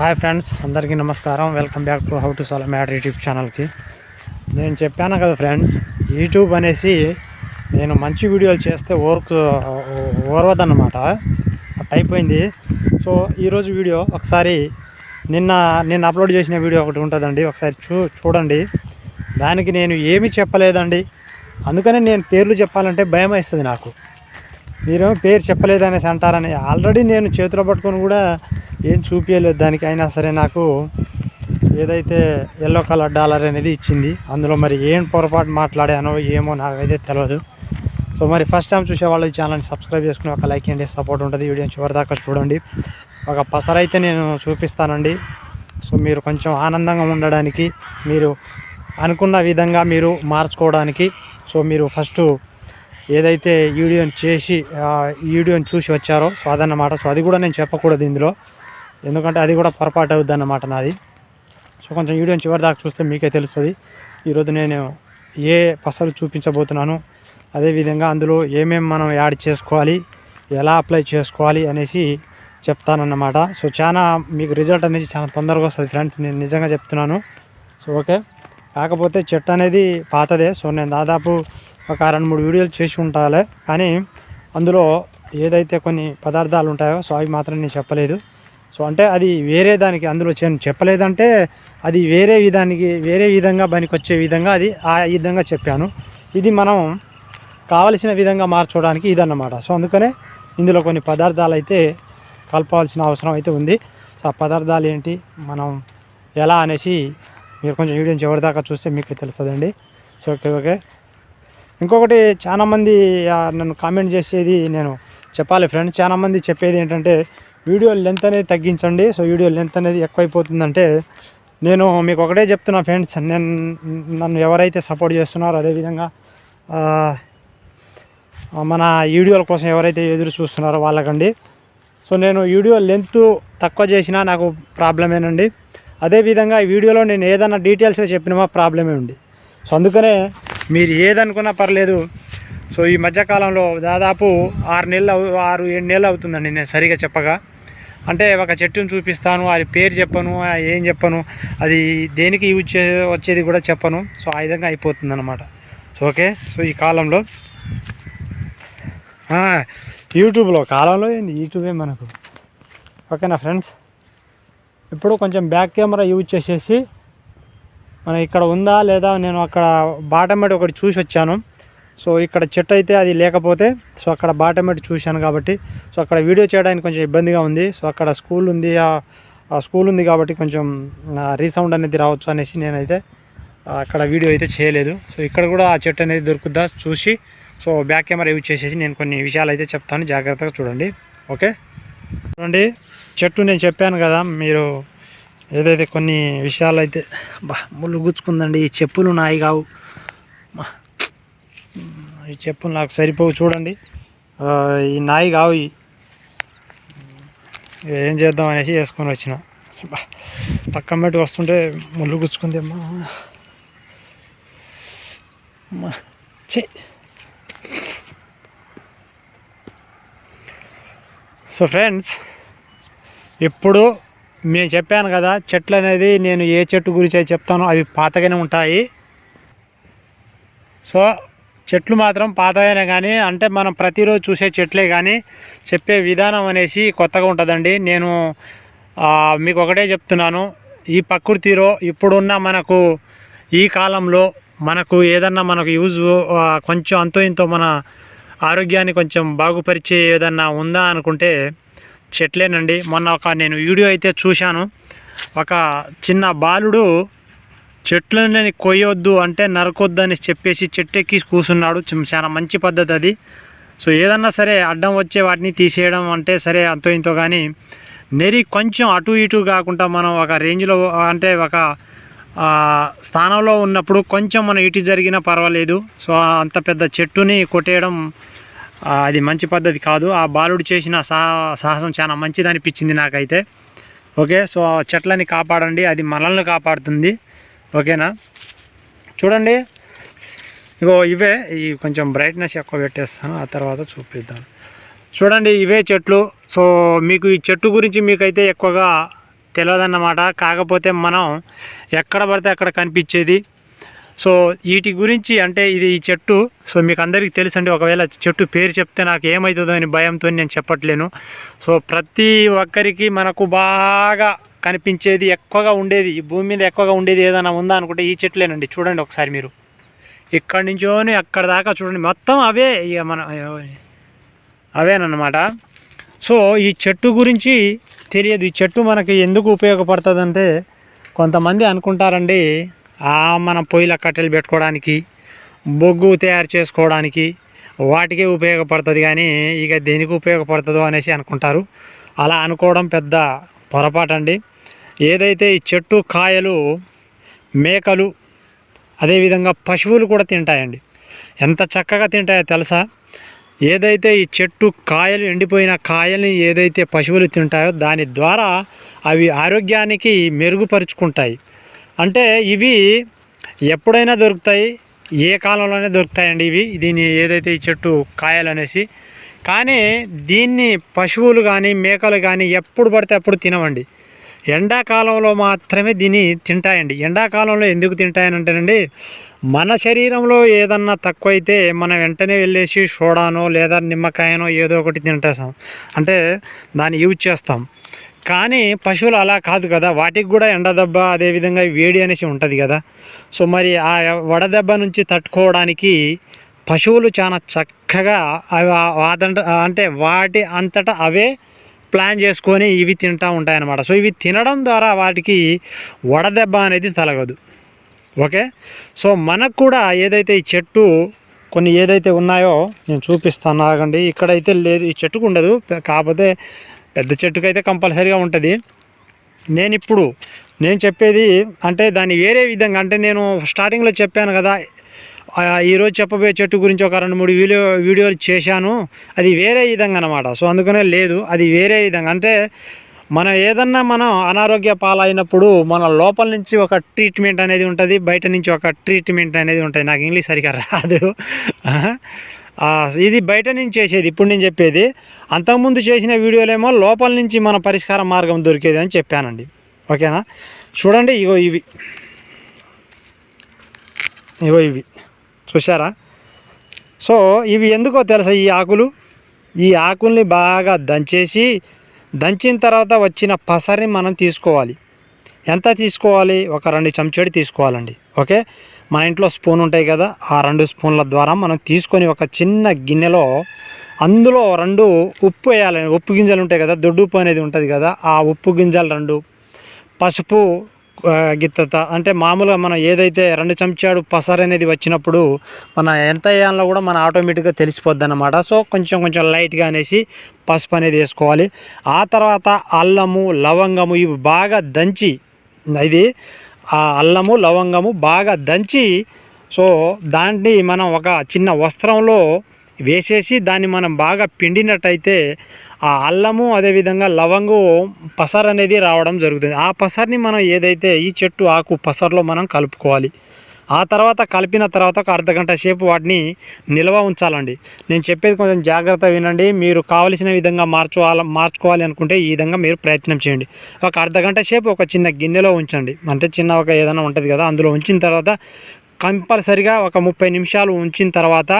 Hi friends అందరికీ నమస్కారం. Welcome back to how to solve matter YouTube ఛానల్కి నేను చెప్పాను కదా ఫ్రెండ్స్ యూట్యూబ్ అనేసి నేను మంచి వీడియోలు చేస్తే ఓర్క్ ఓర్వదన్నమాట అట్ అయిపోయింది. సో ఈరోజు వీడియో ఒకసారి నిన్న నిన్న అప్లోడ్ చేసిన వీడియో ఒకటి ఉంటుందండి. ఒకసారి చూ చూడండి. దానికి నేను ఏమీ చెప్పలేదండి. అందుకనే నేను పేర్లు చెప్పాలంటే భయం వేస్తుంది నాకు. మీరేమో పేరు చెప్పలేదు అనేసి అంటారని. ఆల్రెడీ నేను చేతిలో పట్టుకొని కూడా ఏం చూపించలేదు దానికి అయినా సరే నాకు ఏదైతే ఎల్లో కలర్ డాలర్ అనేది ఇచ్చింది. అందులో మరి ఏం పొరపాటు మాట్లాడానో ఏమో నాకైతే తెలియదు సో మరి ఫస్ట్ టైం చూసే వాళ్ళు ఈ ఛానల్ని సబ్స్క్రైబ్ చేసుకుని ఒక లైక్ అండి సపోర్ట్ ఉంటుంది. వీడియో చివరిదాకా చూడండి. ఒక పసరైతే నేను చూపిస్తానండి. సో మీరు కొంచెం ఆనందంగా ఉండడానికి మీరు అనుకున్న విధంగా మీరు మార్చుకోవడానికి సో మీరు ఫస్ట్ ఏదైతే వీడియోని చేసి వీడియోని చూసి వచ్చారో సో అదన్నమాట. సో అది కూడా నేను చెప్పకూడదు ఇందులో. ఎందుకంటే అది కూడా పొరపాటు అవుద్ది అన్నమాట నాది. సో కొంచెం వీడియోని చివరి దాకా చూస్తే మీకే తెలుస్తుంది. ఈరోజు నేను ఏ పసలు చూపించబోతున్నాను అదేవిధంగా అందులో ఏమేమి మనం యాడ్ చేసుకోవాలి ఎలా అప్లై చేసుకోవాలి అనేసి చెప్తానన్నమాట. సో చాలా మీకు రిజల్ట్ అనేది చాలా తొందరగా వస్తుంది ఫ్రెండ్స్ నేను నిజంగా చెప్తున్నాను. So okay. కాకపోతే చెట్టు అనేది పాతదే సో నేను దాదాపు ఒక రెండు మూడు వీడియోలు చేసి ఉండాలి కానీ అందులో ఏదైతే కొన్ని పదార్థాలు ఉంటాయో సో అవి మాత్రం నేను చెప్పలేదు. సో అంటే అది వేరే దానికి అందులో నేను చెప్పలేదంటే అది వేరే విధానికి వేరే విధంగా పనికొచ్చే విధంగా అది ఆ విధంగా చెప్పాను. ఇది మనం కావలసిన విధంగా మార్చుకోవడానికి ఇదన్నమాట. సో అందుకనే ఇందులో కొన్ని పదార్థాలు అయితే కలపాల్సిన అవసరం అయితే ఉంది. సో ఆ పదార్థాలు ఏంటి మనం ఎలా అనేసి మీరు కొంచెం వీడియో ఎవరిదాకా చూస్తే మీకు తెలుస్తుందండి. So okay okay. ఇంకొకటి చాలామంది నన్ను కామెంట్ చేసేది నేను చెప్పాలి ఫ్రెండ్స్. చాలామంది చెప్పేది ఏంటంటే వీడియో లెంత్ అనేది తగ్గించండి. సో వీడియో లెంత్ అనేది ఎక్కువైపోతుందంటే నేను మీకు ఒకటే చెప్తున్నా ఫ్రెండ్స్ నేను నన్ను ఎవరైతే సపోర్ట్ చేస్తున్నారో అదేవిధంగా మన వీడియోల కోసం ఎవరైతే ఎదురు చూస్తున్నారో వాళ్ళకండి. సో నేను వీడియో లెంత్ తక్కువ చేసినా నాకు ప్రాబ్లమేనండి అదేవిధంగా ఈ వీడియోలో నేను ఏదైనా డీటెయిల్స్గా చెప్పినా ప్రాబ్లమే ఉంది. సో అందుకనే మీరు ఏదనుకున్నా పర్లేదు. సో ఈ మధ్యకాలంలో దాదాపు ఆరు నెలలు ఆరు ఏడు నెలలు అవుతుందండి నేను సరిగా చెప్పగా. అంటే ఒక చెట్టును చూపిస్తాను అది పేరు చెప్పను ఏం చెప్పను అది దేనికి యూజ్ చే వచ్చేది కూడా చెప్పను. సో ఆ విధంగా అయిపోతుంది అనమాట సో ఓకే. సో ఈ కాలంలో యూట్యూబ్లో కాలంలో ఏంది? యూట్యూబే మనకు. ఓకేనా ఫ్రెండ్స్? ఇప్పుడు కొంచెం బ్యాక్ కెమెరా యూజ్ చేసేసి మనం ఇక్కడ ఉందా లేదా నేను అక్కడ బాటమెట్ ఒకటి చూసి వచ్చాను. సో ఇక్కడ చెట్టు అయితే అది లేకపోతే సో అక్కడ బాటమెట్ చూశాను కాబట్టి సో అక్కడ వీడియో చేయడానికి కొంచెం ఇబ్బందిగా ఉంది. సో అక్కడ స్కూల్ ఉంది ఆ- స్కూల్ ఉంది కాబట్టి కొంచెం రీసౌండ్ అనేది రావచ్చు అనేసి నేనైతే అక్కడ వీడియో అయితే చేయలేదు. సో ఇక్కడ కూడా ఆ చెట్టు అనేది దొరుకుద్దా చూసి సో బ్యాక్ కెమెరా యూజ్ చేసేసి నేను కొన్ని విషయాలు అయితే చెప్తాను. జాగ్రత్తగా చూడండి. ఓకే? చూడండి చెట్టు నేను చెప్పాను కదా మీరు ఏదైతే కొన్ని విషయాలు అయితే బా ముళ్ళు గుచ్చుకుందండి ఈ చెప్పులు నాయి కావు. ఈ చెప్పులు నాకు సరిపోవు చూడండి. ఈ నాయి కావు ఏం చేద్దాం అనేసి వేసుకొని వచ్చిన. పక్కన పెట్టి వస్తుంటే ముళ్ళు గుచ్చుకుంది అమ్మా. అమ్మా సో ఫ్రెండ్స్ ఇప్పుడు నేను చెప్పాను కదా చెట్లు అనేది నేను ఏ చెట్టు గురించి చెప్తానో అవి పాతగానే ఉంటాయి. సో చెట్లు మాత్రం పాతవైన కానీ అంటే మనం ప్రతిరోజు చూసే చెట్లే కానీ చెప్పే విధానం అనేసి కొత్తగా ఉంటుందండి. నేను మీకు ఒకటే చెప్తున్నాను. ఈ ప్రకృతిలో ఇప్పుడున్న మనకు ఈ కాలంలో మనకు ఏదన్నా మనకు యూజ్ కొంచెం అంతో ఇంతో మన ఆరోగ్యాన్ని కొంచెం బాగుపరిచే ఏదన్నా ఉందా అనుకుంటే చెట్లేనండి. మొన్న ఒక నేను వీడియో అయితే చూశాను. ఒక చిన్న బాలుడు చెట్లని కొయ్యొద్దు అంటే నరకొద్దు అని చెప్పేసి చెట్టు ఎక్కి కూర్చున్నాడు చాలా మంచి పద్ధతి అది. సో ఏదన్నా సరే అడ్డం వచ్చే వాటిని తీసేయడం అంటే సరే అంతో ఇంతో కానీ నెరి కొంచెం అటు ఇటు కాకుండా మనం ఒక రేంజ్లో అంటే ఒక స్థానంలో ఉన్నప్పుడు కొంచెం మనం ఇటు జరిగినా పర్వాలేదు. సో అంత పెద్ద చెట్టుని కొట్టేయడం అది మంచి పద్ధతి కాదు. ఆ బాలుడు చేసిన సాహసం చాలా మంచిది అనిపించింది నాకైతే. ఓకే? సో చెట్లని కాపాడండి. అది మనల్ని కాపాడుతుంది. ఓకేనా? చూడండి. ఇగో ఇవే ఈ కొంచెం బ్రైట్నెస్ ఎక్కువ పెట్టేస్తాను ఆ తర్వాత చూపిద్దాం. చూడండి ఇవే చెట్లు. సో మీకు ఈ చెట్టు గురించి మీకైతే ఎక్కువగా తెలియదన్నమాట కాకపోతే మనం ఎక్కడ పడితే అక్కడ కనిపించేది. సో వీటి గురించి అంటే ఇది ఈ చెట్టు. సో మీకు అందరికీ తెలుసండి ఒకవేళ చెట్టు పేరు చెప్తే నాకు ఏమవుతుందో అని భయంతో నేను చెప్పట్లేను. సో ప్రతి ఒక్కరికి మనకు బాగా కనిపించేది ఎక్కువగా ఉండేది ఈ భూమి మీద ఎక్కువగా ఉండేది ఏదైనా ఉందా అనుకుంటే ఈ చెట్లేనండి. చూడండి ఒకసారి మీరు. ఇక్కడి నుంచోని అక్కడ దాకా చూడండి. మొత్తం అవే ఇక మన అవేనమాట సో ఈ చెట్టు గురించి తెలియదు. ఈ చెట్టు మనకి ఎందుకు ఉపయోగపడుతుందంటే కొంతమంది అనుకుంటారండి మనం మన పొయ్యిల కట్టెలు పెట్టుకోవడానికి బొగ్గు తయారు చేసుకోవడానికి వాటికే ఉపయోగపడుతుంది కానీ ఇక దేనికి ఉపయోగపడుతుందో అనేసి అనుకుంటారు. అలా అనుకోవడం పెద్ద పొరపాటు అండి ఏదైతే ఈ చెట్టు కాయలు మేకలు అదేవిధంగా పశువులు కూడా తింటాయండి. ఎంత చక్కగా తింటాయో తెలుసా? ఏదైతే ఈ చెట్టు కాయలు ఎండిపోయిన కాయల్ని ఏదైతే పశువులు తింటాయో దాని ద్వారా అవి ఆరోగ్యానికి మెరుగుపరుచుకుంటాయి. అంటే ఇవి ఎప్పుడైనా దొరుకుతాయి ఏ కాలంలోనే దొరుకుతాయండి ఇవి. దీని ఏదైతే ఈ చెట్టు కాయలు అనేసి. కానీ దీన్ని పశువులు కానీ మేకలు కానీ ఎప్పుడు పడితే అప్పుడు తినవండి. ఎండాకాలంలో మాత్రమే దీన్ని తింటాయండి. ఎండాకాలంలో ఎందుకు తింటాయనంటేనండి మన శరీరంలో ఏదన్నా తక్కువైతే మనం వెంటనే వెళ్ళేసి సోడానో లేదా నిమ్మకాయనో ఏదో ఒకటి తింటేస్తాం అంటే దాన్ని యూజ్ చేస్తాం. కానీ పశువులు అలా కాదు కదా వాటికి కూడా ఎండదెబ్బ అదేవిధంగా వేడి అనేసి ఉంటుంది కదా. సో మరి ఆ వడదెబ్బ నుంచి తట్టుకోవడానికి పశువులు చాలా చక్కగా అవి వాదంట అంటే వాటి అంతటా అవే ప్లాన్ చేసుకొని ఇవి తింటూ ఉంటాయన్నమాట. సో ఇవి తినడం ద్వారా వాటికి వడదెబ్బ అనేది తలగదు. ఓకే? సో మనకు కూడా ఏదైతే ఈ చెట్టు కొన్ని ఏదైతే ఉన్నాయో నేను చూపిస్తాను. ఆగండి. ఇక్కడైతే లేదు. ఈ చెట్టుకు ఉండదు. కాకపోతే పెద్ద చెట్టుకైతే కంపల్సరీగా ఉంటుంది. నేను ఇప్పుడు నేను చెప్పేది అంటే దాన్ని వేరే విధంగా అంటే నేను స్టార్టింగ్లో చెప్పాను కదా ఈరోజు చెప్పబోయే చెట్టు గురించి ఒక రెండు మూడు వీడియో వీడియోలు చేశాను. అది వేరే విధంగా అనమాట సో అందుకనే లేదు. అది వేరే విధంగా. అంటే మనం ఏదన్నా మనం అనారోగ్య పాలైనప్పుడు మన లోపల నుంచి ఒక ట్రీట్మెంట్ అనేది ఉంటుంది బయట నుంచి ఒక ట్రీట్మెంట్ అనేది ఉంటుంది. నాకు ఇంగ్లీష్ సరిగా రాదు. ఇది బయట నుంచి చేసేది. ఇప్పుడు నేను చెప్పేది అంతకుముందు చేసిన వీడియోలేమో లోపల నుంచి మన పరిష్కార మార్గం దొరికేది అని చెప్పానండి. ఓకేనా? చూడండి ఇగో ఇవి. ఇగో ఇవి. చూసారా సో ఇవి ఎందుకో తెలుసా ఈ ఆకులు? ఈ ఆకుల్ని బాగా దంచేసి దంచిన తర్వాత వచ్చిన పసరిని మనం తీసుకోవాలి. ఎంత తీసుకోవాలి? ఒక రెండు చెంచాడు తీసుకోవాలండి. ఓకే? మన ఇంట్లో స్పూన్ ఉంటాయి కదా ఆ రెండు స్పూన్ల ద్వారా మనం తీసుకొని ఒక చిన్న గిన్నెలో అందులో రెండు ఉప్పు వేయాలని ఉప్పు గింజలు ఉంటాయి కదా దొడ్డు ఉప్పు అనేది ఉంటుంది కదా ఆ ఉప్పు గింజలు రెండు పసుపు గిత్తత. అంటే మామూలుగా మనం ఏదైతే రెండు చెంచాడు పసరు అనేది వచ్చినప్పుడు మన ఎంత వేయాలో కూడా మన ఆటోమేటిక్గా తెలిసిపోద్ది అనమాట సో కొంచెం కొంచెం లైట్గా అనేసి పసుపు అనేది వేసుకోవాలి. ఆ తర్వాత అల్లము లవంగము ఇవి బాగా దంచి ఇది ఆ అల్లము లవంగము బాగా దంచి సో దాన్ని మనం ఒక చిన్న వస్త్రంలో వేసేసి దాన్ని మనం బాగా పిండినట్టయితే ఆ అల్లము అదేవిధంగా లవంగు పసర్ అనేది రావడం జరుగుతుంది. ఆ పసర్ని మనం ఏదైతే ఈ చెట్టు ఆకు పసర్లో మనం కలుపుకోవాలి ఆ తర్వాత కలిపిన తర్వాత ఒక అర్ధ గంట సేపు వాటిని నిల్వ ఉంచాలండి. నేను చెప్పేది కొంచెం జాగ్రత్త వినండి. మీరు కావలసిన విధంగా మార్చుకోవాలి మార్చుకోవాలి అనుకుంటే ఈ విధంగా మీరు ప్రయత్నం చేయండి. ఒక అర్ధ గంట సేపు ఒక చిన్న గిన్నెలో ఉంచండి. అంటే చిన్న ఒక ఏదైనా ఉంటుంది కదా అందులో ఉంచిన తర్వాత కంపల్సరిగా ఒక ముప్పై నిమిషాలు ఉంచిన తర్వాత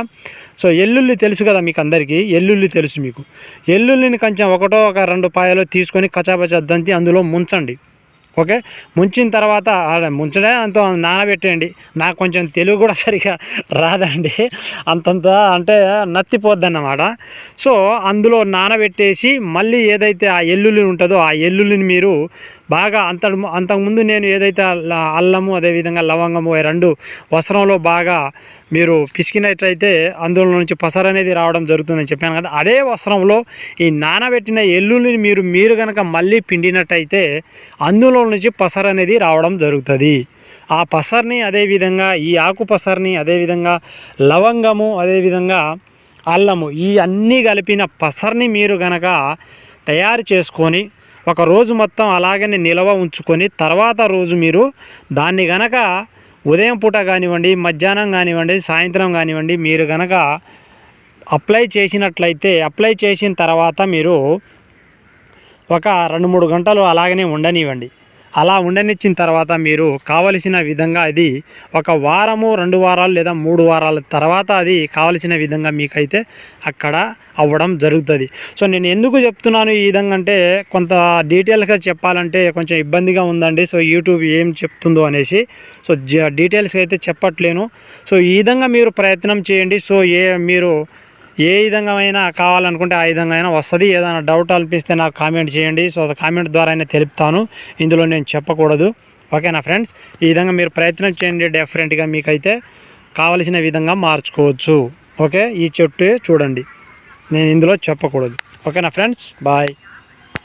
సో ఎల్లుల్లి తెలుసు కదా మీకు అందరికీ ఎల్లుల్లి తెలుసు మీకు. ఎల్లుల్లిని కొంచెం ఒకటో ఒక రెండు పాయలు తీసుకొని కచాపచా దంతి అందులో ముంచండి. ఓకే? ముంచిన తర్వాత ముంచలే అంత నానబెట్టేయండి. నాకు కొంచెం తెలుగు కూడా సరిగా రాదండి. అంతంత అంటే నత్తిపోద్దన్నమాట. సో అందులో నానబెట్టేసి మళ్ళీ ఏదైతే ఆ ఎల్లుల్లి ఉంటుందో ఆ ఎల్లుల్లిని మీరు బాగా అంత అంతకుముందు నేను ఏదైతే అల్లము అదేవిధంగా లవంగము రెండు వస్త్రంలో బాగా మీరు పిసికినట్లయితే అందులో నుంచి పసరు అనేది రావడం జరుగుతుందని చెప్పాను కదా. అదే వస్త్రంలో ఈ నానబెట్టిన ఎల్లుల్లిని మీరు మీరు కనుక మళ్ళీ పిండినట్టయితే అందులో నుంచి పసరు అనేది రావడం జరుగుతుంది. ఆ పసర్ని అదేవిధంగా ఈ ఆకు పసర్ని అదేవిధంగా లవంగము అదేవిధంగా అల్లము ఈ అన్నీ కలిపిన పసర్ని మీరు గనక తయారు చేసుకొని ఒక రోజు మొత్తం అలాగనే నిల్వ ఉంచుకొని తర్వాత రోజు మీరు దాన్ని గనక ఉదయం పూట కానివ్వండి మధ్యాహ్నం కానివ్వండి సాయంత్రం కానివ్వండి మీరు కనుక అప్లై చేసినట్లయితే అప్లై చేసిన తర్వాత మీరు ఒక రెండు మూడు గంటలు అలాగనే ఉండనివ్వండి. అలా ఉండనిచ్చిన తర్వాత మీరు కావలసిన విధంగా అది ఒక వారము రెండు వారాలు లేదా మూడు వారాల తర్వాత అది కావలసిన విధంగా మీకైతే అక్కడ అవ్వడం జరుగుతుంది. సో నేను ఎందుకు చెప్తున్నాను ఈ విధంగా అంటే కొంత డీటెయిల్స్గా చెప్పాలంటే కొంచెం ఇబ్బందిగా ఉందండి. సో యూట్యూబ్ ఏం చెప్తుందో అనేసి. సో జ డీటెయిల్స్గా అయితే చెప్పట్లేను. సో ఈ విధంగా మీరు ప్రయత్నం చేయండి. సో ఏ మీరు ఏ విధంగా అయినా కావాలనుకుంటే ఆ విధంగా అయినా వస్తుంది. ఏదైనా డౌట్ అనిపిస్తే నాకు కామెంట్ చేయండి. సో కామెంట్ ద్వారా అయినా తెలుపుతాను. ఇందులో నేను చెప్పకూడదు. ఓకేనా ఫ్రెండ్స్ ఈ విధంగా మీరు ప్రయత్నం చేయండి డెఫరెంట్గా మీకైతే కావలసిన విధంగా మార్చుకోవచ్చు. ఓకే ఈ చెట్టు చూడండి. నేను ఇందులో చెప్పకూడదు. ఓకేనా ఫ్రెండ్స్ బాయ్